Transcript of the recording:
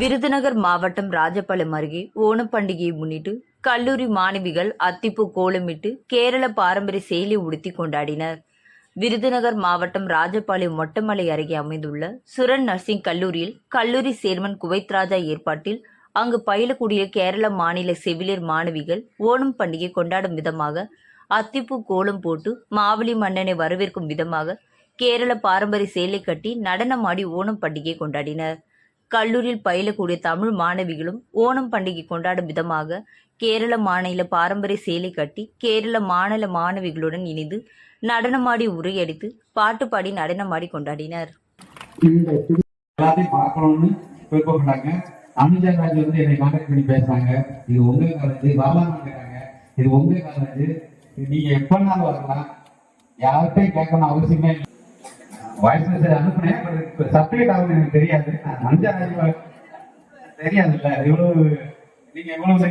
விருதுநகர் மாவட்டம் ராஜபாளையம் அருகே ஓணம் பண்டிகையை முன்னிட்டு கல்லூரி மாணவிகள் அத்திப்பூ கோலமிட்டு கேரள பாரம்பரிய செயலி உடுத்தி கொண்டாடினர். விருதுநகர் மாவட்டம் ராஜபாளையம் மொட்டமலை அருகே அமைந்துள்ள சுரன் நர்சிங் கல்லூரியில் கல்லூரி சேர்மன் குவைத் ராஜா ஏற்பாட்டில் அங்கு பயிலக்கூடிய கேரள மாநில செவிலியர் மாணவிகள் ஓணம் பண்டிகை கொண்டாடும் விதமாக அத்திப்பூ கோலம் போட்டு மாவலி மன்னனை வரவேற்கும் விதமாக கேரள பாரம்பரிய சேலை கட்டி நடனமாடி ஓணம் பண்டிகை கொண்டாடினர். கல்லூரியில் பயிலக்கூடிய தமிழ் மாணவிகளும் ஓணம் பண்டிகை கொண்டாடும் விதமாக கேரள மாநில பாரம்பரிய சேலை கட்டி கேரள மாநில மாணவிகளுடன் இணைந்து நடனமாடி உரையடித்து பாட்டு பாடி நடனமாடி கொண்டாடினர். இந்த ராஜ் வந்து என்னை கான்டாக்ட் பண்ணி பேசுறாங்க. இது உங்க காலேஜ் வரலாம்னு கேட்டாங்க. இது உங்க காலேஜ் நீங்க எப்பனாலும் வரலாம். யார்கிட்டையும் கேட்கணும் அவசியமே இல்லை. வாய்ஸ் மெசேஜ் அனுப்புனேன் பட் சப்மிட் ஆகுது எனக்கு தெரியாது. அஞ்சாயிரம் ராஜ் தெரியாதுல்ல இவ்வளவு நீங்க இவ்வளவு